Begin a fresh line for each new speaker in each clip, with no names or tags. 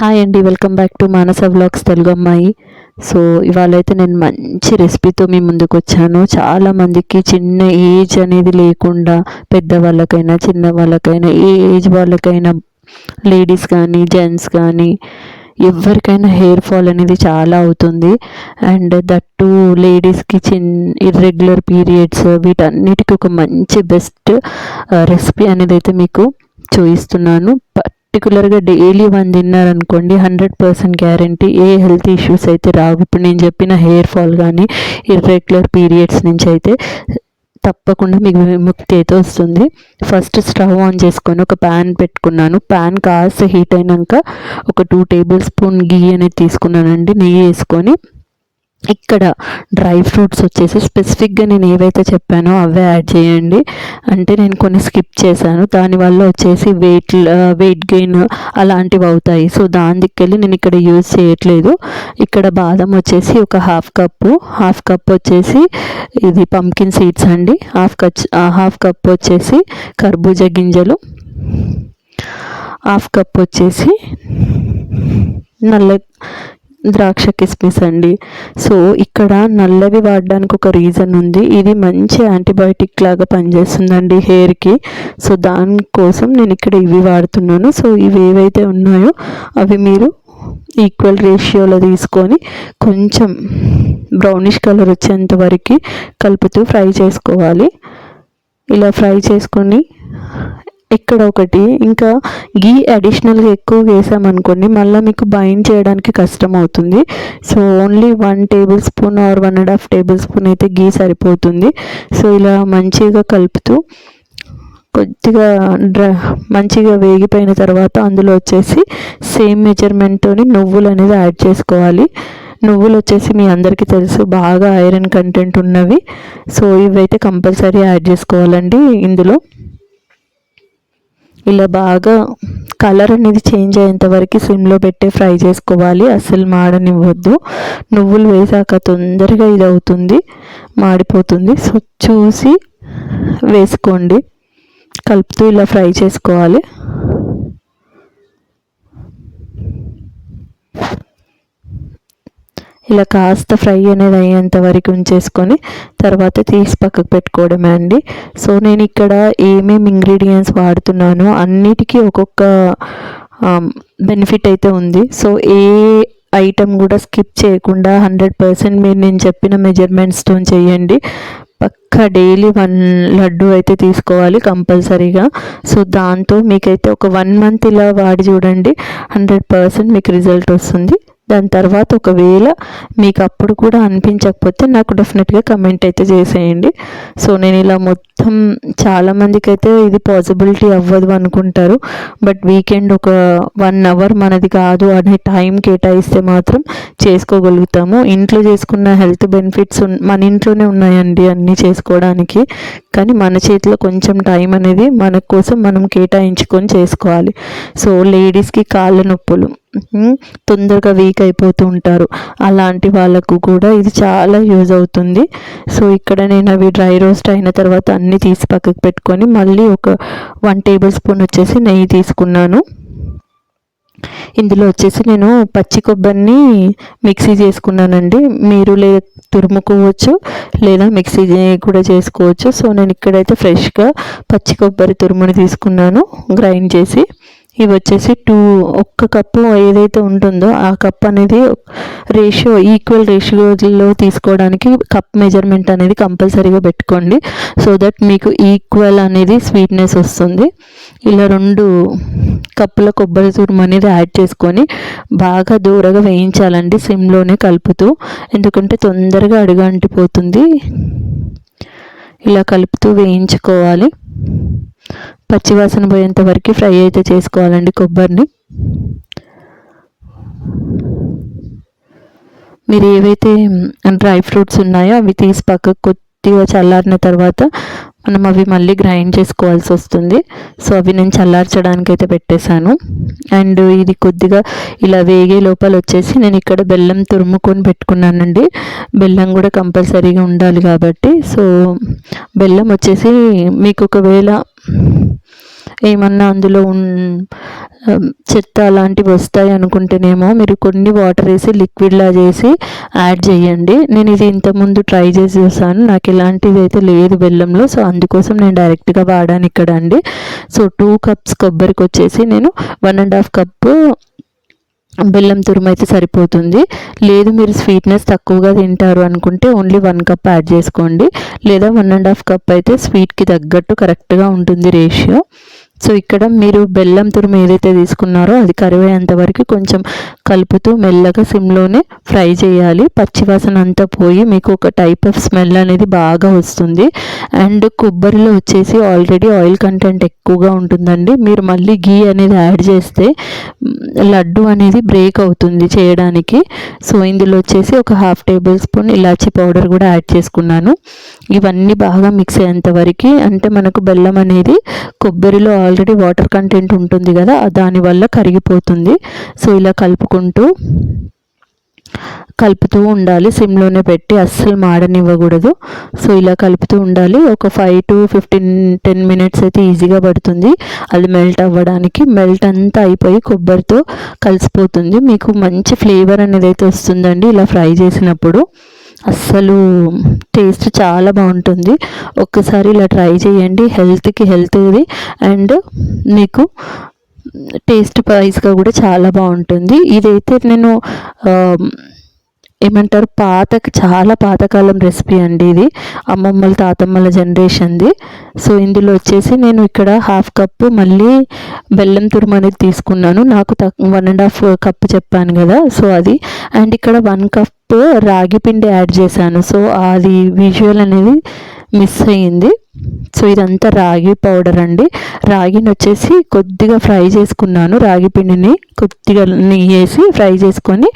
Hi అండి welcome back to Manasa vlogs Telugu అమ్మాయి. So ఇవాళ అయితే నేను మంచి రెసిపీతో మీ ముందుకు వచ్చాను. చాలా మందికి చిన్న ఏజ్ అనేది లేకుండా పెద్దవాళ్ళకైనా చిన్న వాళ్ళకైనా ఏ ఏజ్ వాళ్ళకైనా లేడీస్ కానీ జెంట్స్ కానీ ఎవరికైనా హెయిర్ ఫాల్ అనేది చాలా అవుతుంది. అండ్ దట్టు లేడీస్కి చిన్ ఇర్రెగ్యులర్ పీరియడ్స్ వీటన్నిటికీ ఒక మంచి బెస్ట్ రెసిపీ uh, అనేది అయితే మీకు చూపిస్తున్నాను. పర్టికులర్గా డైలీ వన్ తిన్నారనుకోండి హండ్రెడ్ పర్సెంట్ గ్యారంటీ ఏ హెల్త్ ఇష్యూస్ అయితే రావు. ఇప్పుడు నేను చెప్పిన హెయిర్ ఫాల్ కానీ ఇర్రెగ్యులర్ పీరియడ్స్ నుంచి అయితే తప్పకుండా మీకు విముక్తి అయితే వస్తుంది. ఫస్ట్ స్టవ్ ఆన్ చేసుకొని ఒక ప్యాన్ పెట్టుకున్నాను. ప్యాన్ కాస్త హీట్ అయినాక ఒక టూ టేబుల్ స్పూన్ గీ అనేది తీసుకున్నానండి నెయ్యి వేసుకొని. ఇక్కడ డ్రై ఫ్రూట్స్ వచ్చేసి స్పెసిఫిక్గా నేను ఏవైతే చెప్పానో అవే యాడ్ చేయండి. అంటే నేను కొన్ని స్కిప్ చేశాను. దానివల్ల వచ్చేసి వెయిట్ వెయిట్ గెయిన్ అలాంటివి అవుతాయి. సో దాని దిక్కెళ్ళి నేను ఇక్కడ యూజ్ చేయట్లేదు. ఇక్కడ బాదం వచ్చేసి ఒక హాఫ్ కప్పు. హాఫ్ కప్ వచ్చేసి ఇది పంకిన్ సీడ్స్ అండి. హాఫ్ కప్ హాఫ్ కప్ వచ్చేసి కర్బూజా గింజలు. హాఫ్ కప్ వచ్చేసి నల్ల ద్రాక్ష కిస్మిస్ అండి. సో ఇక్కడ నల్లవి వాడడానికి ఒక రీజన్ ఉంది. ఇది మంచి యాంటీబయాటిక్ లాగా పనిచేస్తుందండి హెయిర్కి. సో దానికోసం నేను ఇక్కడ ఇవి వాడుతున్నాను. సో ఇవి ఏవైతే ఉన్నాయో అవి మీరు ఈక్వల్ రేషియోలో తీసుకొని కొంచెం బ్రౌనిష్ కలర్ వచ్చేంత వరకు కలుపుతూ ఫ్రై చేసుకోవాలి. ఇలా ఫ్రై చేసుకొని ఇక్కడ ఒకటి ఇంకా గీ అడిషనల్గా ఎక్కువ వేసామనుకోండి మళ్ళీ మీకు బైండ్ చేయడానికి కష్టం అవుతుంది so only one tablespoon or one and half tablespoon అయితే గీ సరిపోతుంది. సో ఇలా మంచిగా కలుపుతూ కొద్దిగా డ్ర మంచిగా వేగిపోయిన తర్వాత అందులో వచ్చేసి సేమ్ మెజర్మెంట్తో నువ్వులు అనేది యాడ్ చేసుకోవాలి. నువ్వులు వచ్చేసి మీ అందరికీ తెలుసు బాగా ఐరన్ కంటెంట్ ఉన్నవి. సో ఇవైతే కంపల్సరీ యాడ్ చేసుకోవాలండి ఇందులో. ఇలా బాగా కలర్ అనేది చేంజ్ అయ్యేంత వరకు సిమ్లో పెట్టే ఫ్రై చేసుకోవాలి. అస్సలు మాడనివ్వద్దు. నువ్వులు వేసాక తొందరగా ఇది అవుతుంది మాడిపోతుంది. సో చూసి వేసుకోండి. కలుపుతూ ఇలా ఫ్రై చేసుకోవాలి. ఇలా కాస్త ఫ్రై అనేది అయ్యేంత వరకు ఉంచేసుకొని తర్వాత తీసి పక్కకు పెట్టుకోవడమే అండి. సో నేను ఇక్కడ ఏమేమి ఇంగ్రీడియంట్స్ వాడుతున్నానో అన్నిటికీ ఒక్కొక్క బెనిఫిట్ అయితే ఉంది. సో ఏ ఐటమ్ కూడా స్కిప్ చేయకుండా హండ్రెడ్ పర్సెంట్ మీరు నేను చెప్పిన మెజర్మెంట్స్తో చేయండి. పక్క డైలీ వన్ లడ్డు అయితే తీసుకోవాలి కంపల్సరీగా. సో దాంతో మీకైతే ఒక వన్ మంత్ ఇలా వాడి చూడండి. హండ్రెడ్ పర్సెంట్ మీకు రిజల్ట్ వస్తుంది. దాని తర్వాత ఒకవేళ మీకు అప్పుడు కూడా అనిపించకపోతే నాకు డెఫినెట్గా కమెంట్ అయితే చేసేయండి. సో నేను ఇలా మొత్తం చాలామందికి అయితే ఇది పాసిబిలిటీ అవ్వదు అనుకుంటారు. బట్ వీకెండ్ ఒక వన్ అవర్ మనది కాదు అనే టైం కేటాయిస్తే మాత్రం చేసుకోగలుగుతాము. ఇంట్లో చేసుకున్న హెల్త్ బెనిఫిట్స్ మన ఇంట్లోనే ఉన్నాయండి అన్నీ చేసుకోవడానికి. కానీ మన చేతిలో కొంచెం టైం అనేది మన కోసం మనం కేటాయించుకొని చేసుకోవాలి. సో లేడీస్కి కాళ్ళ నొప్పులు తొందరగా వీక్ అయిపోతూ ఉంటారు. అలాంటి వాళ్ళకు కూడా ఇది చాలా యూజ్ అవుతుంది. సో ఇక్కడ నేను అవి డ్రై రోస్ట్ అయిన తర్వాత అన్నీ తీసి పక్కకు పెట్టుకొని మళ్ళీ ఒక వన్ టేబుల్ స్పూన్ వచ్చేసి నెయ్యి తీసుకున్నాను. ఇందులో వచ్చేసి నేను పచ్చి కొబ్బరిని మిక్సీ చేసుకున్నానండి. మీరు లే తురుముకోవచ్చు లేదా మిక్సీ కూడా చేసుకోవచ్చు. సో నేను ఇక్కడైతే ఫ్రెష్గా పచ్చి కొబ్బరి తురుముని తీసుకున్నాను గ్రైండ్ చేసి. ఇవి వచ్చేసి టూ ఒక్క కప్పు ఏదైతే ఉంటుందో ఆ కప్ అనేది రేషియో ఈక్వల్ రేషియోలో తీసుకోవడానికి కప్ మెజర్మెంట్ అనేది కంపల్సరీగా పెట్టుకోండి. సో దట్ మీకు ఈక్వల్ అనేది స్వీట్నెస్ వస్తుంది. ఇలా రెండు కప్పుల కొబ్బరి తురుము అనేది యాడ్ చేసుకొని బాగా దూరగా వేయించాలండి సిమ్లోనే కలుపుతూ. ఎందుకంటే తొందరగా అడుగు అంటిపోతుంది ఇలా కలుపుతూ వేయించుకోవాలి. పచ్చివాసన పోయేంత వరకు ఫ్రై అయితే చేసుకోవాలండి కొబ్బరిని. మీరు ఏవైతే డ్రై ఫ్రూట్స్ ఉన్నాయో అవి తీసి పక్కకు కొద్దిగా చల్లారిన తర్వాత మనం అవి మళ్ళీ గ్రైండ్ చేసుకోవాల్సి వస్తుంది. సో అవి నేను చల్లార్చడానికి అయితే పెట్టేశాను. అండ్ ఇది కొద్దిగా ఇలా వేగే లోపల వచ్చేసి నేను ఇక్కడ బెల్లం తురుముకొని పెట్టుకున్నానండి. బెల్లం కూడా కంపల్సరీగా ఉండాలి కాబట్టి. సో బెల్లం వచ్చేసి మీకు ఒకవేళ ఏమన్నా అందులో చెత్త అలాంటివి వస్తాయి అనుకుంటేనేమో మీరు కొన్ని వాటర్ వేసి లిక్విడ్లా చేసి యాడ్ చేయండి. నేను ఇది ఇంతకుముందు ట్రై చేసి చూసాను. నాకు ఇలాంటిది అయితే లేదు బెల్లంలో సో అందుకోసం నేను డైరెక్ట్గా వాడాను ఇక్కడ అండి. సో టూ కప్స్ కొబ్బరికి వచ్చేసి నేను వన్ అండ్ హాఫ్ కప్పు బెల్లం తురుము అయితే సరిపోతుంది. లేదు మీరు స్వీట్నెస్ తక్కువగా తింటారు అనుకుంటే ఓన్లీ వన్ కప్ యాడ్ చేసుకోండి. లేదా వన్ అండ్ హాఫ్ కప్ అయితే స్వీట్కి తగ్గట్టు కరెక్ట్గా ఉంటుంది రేషియో సో ఇక్కడ మీరు బెల్లం తురుము ఏదైతే తీసుకున్నారో అది కరివేంత వరకు కొంచెం కలుపుతూ మెల్లగా సిమ్లోనే ఫ్రై చేయాలి. పచ్చివాసన అంతా పోయి మీకు ఒక టైప్ ఆఫ్ స్మెల్ అనేది బాగా వస్తుంది. అండ్ కొబ్బరిలో వచ్చేసి ఆల్రెడీ ఆయిల్ కంటెంట్ ఎక్కువగా ఉంటుందండి. మీరు మళ్ళీ గీ అనేది యాడ్ చేస్తే లడ్డు అనేది బ్రేక్ అవుతుంది చేయడానికి. సో ఇందులో వచ్చేసి ఒక హాఫ్ టేబుల్ స్పూన్ ఇలాచీ పౌడర్ కూడా యాడ్ చేసుకున్నాను. ఇవన్నీ బాగా మిక్స్ అయ్యేంత వరకు అంటే మనకు బెల్లం అనేది కొబ్బరిలో ఆల్రెడీ వాటర్ కంటెంట్ ఉంటుంది కదా దానివల్ల కరిగిపోతుంది. సో ఇలా కలుపుకుంటూ కలుపుతూ ఉండాలి. సిమ్లోనే పెట్టి అస్సలు మాడనివ్వకూడదు. సో ఇలా కలుపుతూ ఉండాలి. ఒక five to fifteen ten minutes అయితే ఈజీగా పడుతుంది. అది మెల్ట్ అవ్వడానికి. మెల్ట్ అంతా అయిపోయి కొబ్బరితో కలిసిపోతుంది. మీకు మంచి ఫ్లేవర్ అనేది అయితే వస్తుందండి. ఇలా ఫ్రై చేసినప్పుడు. అస్సలు టేస్ట్ చాలా బాగుంటుంది. ఒక్కసారి ఇలా ట్రై చేయండి. హెల్త్కి హెల్త్ ఇది అండ్ మీకు టేస్ట్ ప్రైస్గా కూడా చాలా బాగుంటుంది. ఇదైతే నేను ఏమంటారు పాత చాలా పాతకాలం రెసిపీ అండి ఇది. అమ్మమ్మల తాతమ్మల జనరేషన్ది. సో ఇందులో వచ్చేసి నేను ఇక్కడ హాఫ్ కప్పు మళ్ళీ బెల్లం తురుము అనేది తీసుకున్నాను. నాకు వన్ అండ్ హాఫ్ కప్ చెప్పాను కదా. సో అది. అండ్ ఇక్కడ వన్ కప్ రాగి పిండి యాడ్ చేశాను. సో అది విజువల్ అనేది మిస్ అయ్యింది. సో ఇదంతా రాగి పౌడర్ అండి. రాగిని వచ్చేసి కొద్దిగా ఫ్రై చేసుకున్నాను. రాగి పిండిని కొద్దిగా నెయ్యి వేసి ఫ్రై చేసుకొని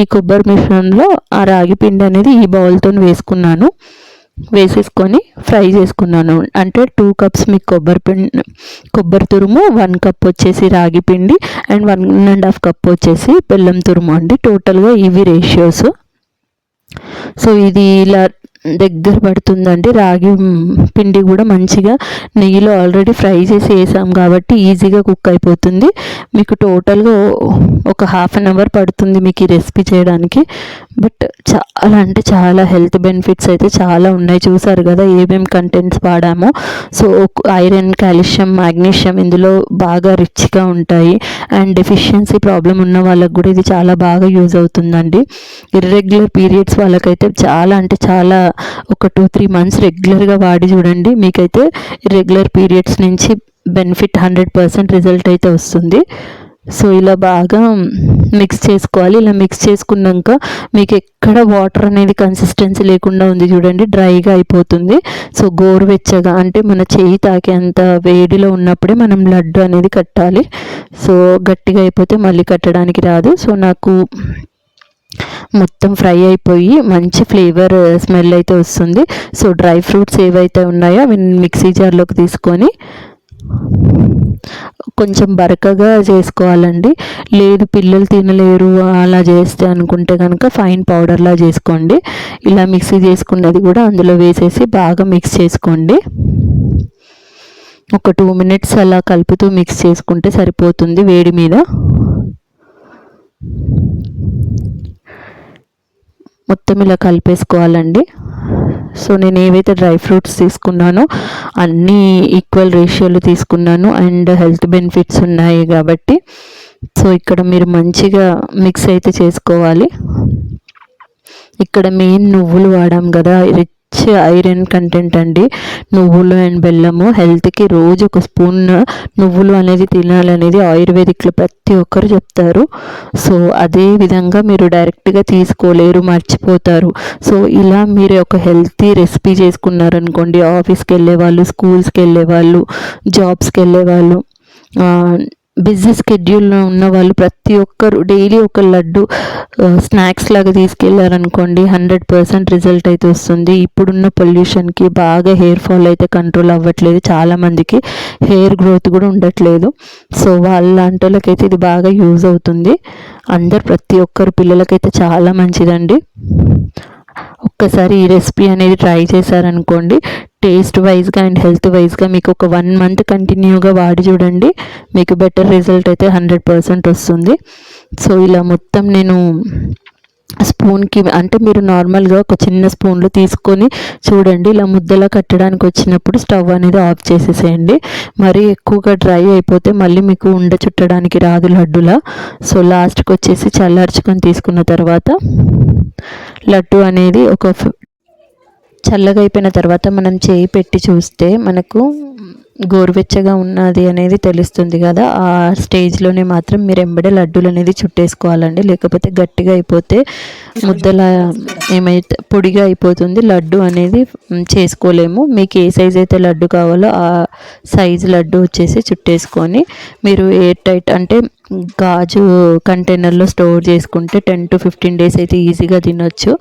ఈ కొబ్బరి మిశ్రమంలో ఆ రాగి పిండి అనేది ఈ బౌల్తో వేసుకున్నాను. వేసేసుకొని ఫ్రై చేసుకున్నాను. అంటే టూ కప్స్ మీకు కొబ్బరి పిండి కొబ్బరి తురుము వన్ కప్ వచ్చేసి రాగి పిండి and one and half cup వచ్చేసి బెల్లం తురుము అండి. టోటల్గా ఇవి రేషియోస్. సో ఇది ఇలా దగ్గర పడుతుందండి. రాగి పిండి కూడా మంచిగా నెయ్యిలో ఆల్రెడీ ఫ్రై చేసి వేసాం కాబట్టి ఈజీగా కుక్ అయిపోతుంది. మీకు టోటల్గా ఒక హాఫ్ అన్ అవర్ పడుతుంది మీకు ఈ రెసిపీ చేయడానికి. బట్ చాలా అంటే చాలా హెల్త్ బెనిఫిట్స్ అయితే చాలా ఉన్నాయి. చూసారు కదా ఏమేం కంటెంట్స్ వాడామో. సో ఐరన్ కాల్షియం మాగ్నీషియం ఇందులో బాగా రిచ్గా ఉంటాయి. అండ్ డెఫిషియన్సీ ప్రాబ్లం ఉన్న వాళ్ళకి కూడా ఇది చాలా బాగా యూజ్ అవుతుందండి. ఇర్రెగ్యులర్ పీరియడ్స్ వాళ్ళకైతే చాలా అంటే చాలా ఒక టూ త్రీ మంత్స్ రెగ్యులర్గా వాడి చూడండి. మీకైతే రెగ్యులర్ పీరియడ్స్ నుంచి బెనిఫిట్ హండ్రెడ్ పర్సెంట్ రిజల్ట్ అయితే వస్తుంది. సో ఇలా బాగా మిక్స్ చేసుకోవాలి. ఇలా మిక్స్ చేసుకున్నాక మీకు ఎక్కడ వాటర్ అనేది కన్సిస్టెన్సీ లేకుండా ఉంది చూడండి. డ్రైగా అయిపోతుంది. సో గోరువెచ్చగా అంటే మన చేయి తాకేంత వేడిలో ఉన్నప్పుడే మనం లడ్డు అనేది కట్టాలి. సో గట్టిగా అయిపోతే మళ్ళీ కట్టడానికి రాదు. సో నాకు మొత్తం ఫ్రై అయిపోయి మంచి ఫ్లేవర్ స్మెల్ అయితే వస్తుంది. సో డ్రై ఫ్రూట్స్ ఏవైతే ఉన్నాయో అవి మిక్సీ జార్లోకి తీసుకొని కొంచెం బరకగా చేసుకోవాలండి. లేదు పిల్లలు తినలేరు అలా చేస్తే అనుకుంటే కనుక ఫైన్ పౌడర్లా చేసుకోండి. ఇలా మిక్సీ చేసుకున్నది కూడా అందులో వేసేసి బాగా మిక్స్ చేసుకోండి. ఒక టూ మినిట్స్ అలా కలుపుతూ మిక్స్ చేసుకుంటే సరిపోతుంది వేడి మీద. మొత్తం ఇలా కలిపేసుకోవాలండి. సో నేను ఏవైతే డ్రై ఫ్రూట్స్ తీసుకున్నానో అన్నీ ఈక్వల్ రేషియోలు తీసుకున్నాను. అండ్ హెల్త్ బెనిఫిట్స్ ఉన్నాయి కాబట్టి. సో ఇక్కడ మీరు మంచిగా మిక్స్ అయితే చేసుకోవాలి. ఇక్కడ మెయిన్ నువ్వులు వాడాం కదా రిచ్ ఐరన్ కంటెంట్ అండి. నువ్వులు అండ్ బెల్లము హెల్త్కి రోజు ఒక స్పూన్ నువ్వులు అనేది తినాలనేది ఆయుర్వేదిక్లో ప్రతి ఒక్కరు చెప్తారు. సో అదే విధంగా మీరు డైరెక్ట్గా తీసుకోలేరు మర్చిపోతారు. సో ఇలా మీరు ఒక హెల్తీ రెసిపీ చేసుకున్నారనుకోండి. ఆఫీస్కి వెళ్ళే వాళ్ళు స్కూల్స్కి వెళ్ళే వాళ్ళు జాబ్స్కి వెళ్ళే వాళ్ళు బిజీ స్కెడ్యూల్లో ఉన్న వాళ్ళు ప్రతి ఒక్కరు డైలీ ఒక లడ్డు స్నాక్స్ లాగా తీసుకెళ్ళారనుకోండి హండ్రెడ్ పర్సెంట్ రిజల్ట్ అయితే వస్తుంది. ఇప్పుడున్న పొల్యూషన్కి బాగా హెయిర్ ఫాల్ అయితే కంట్రోల్ అవ్వట్లేదు. చాలామందికి హెయిర్ గ్రోత్ కూడా ఉండట్లేదు. సో వాళ్ళంటి వాళ్ళకైతే ఇది బాగా యూజ్ అవుతుంది. అందరు ప్రతి ఒక్కరు పిల్లలకైతే చాలా మంచిదండి. ఒక్కసారి ఈ రెసిపీ అనేది ట్రై చేశారనుకోండి టేస్ట్ వైజ్గా అండ్ హెల్త్ వైజ్గా మీకు ఒక వన్ మంత్ కంటిన్యూగా వాడి చూడండి. మీకు బెటర్ రిజల్ట్ అయితే హండ్రెడ్ పర్సెంట్ వస్తుంది. సో ఇలా మొత్తం నేను స్పూన్కి అంటే మీరు నార్మల్గా ఒక చిన్న స్పూన్లో తీసుకొని చూడండి. ఇలా ముద్దలా కట్టడానికి వచ్చినప్పుడు స్టవ్ అనేది ఆఫ్ చేసేసేయండి. మరీ ఎక్కువగా డ్రై అయిపోతే మళ్ళీ మీకు ఉండ చుట్టడానికి రాదు లడ్డులా. సో లాస్ట్కి వచ్చేసి చల్లార్చుకొని తీసుకున్న తర్వాత లడ్డు అనేది ఒక చల్లగా అయిపోయిన తర్వాత మనం చేయి పెట్టి చూస్తే మనకు గోరువెచ్చగా ఉన్నది అనేది తెలుస్తుంది కదా. ఆ స్టేజ్లోనే మాత్రం మీరు ఎంబడే లడ్డూలు అనేది చుట్టేసుకోవాలండి. లేకపోతే గట్టిగా అయిపోతే ముద్దలా ఏమైతే పొడిగా అయిపోతుంది లడ్డు అనేది చేసుకోలేము. మీకు ఏ సైజ్ అయితే లడ్డు కావాలో ఆ సైజ్ లడ్డు వచ్చేసి చుట్టేసుకొని మీరు ఎయిర్ టైట్ అంటే గాజు కంటైనర్లో స్టోర్ చేసుకుంటే టెన్ టు ఫిఫ్టీన్ డేస్ అయితే ఈజీగా తినొచ్చు.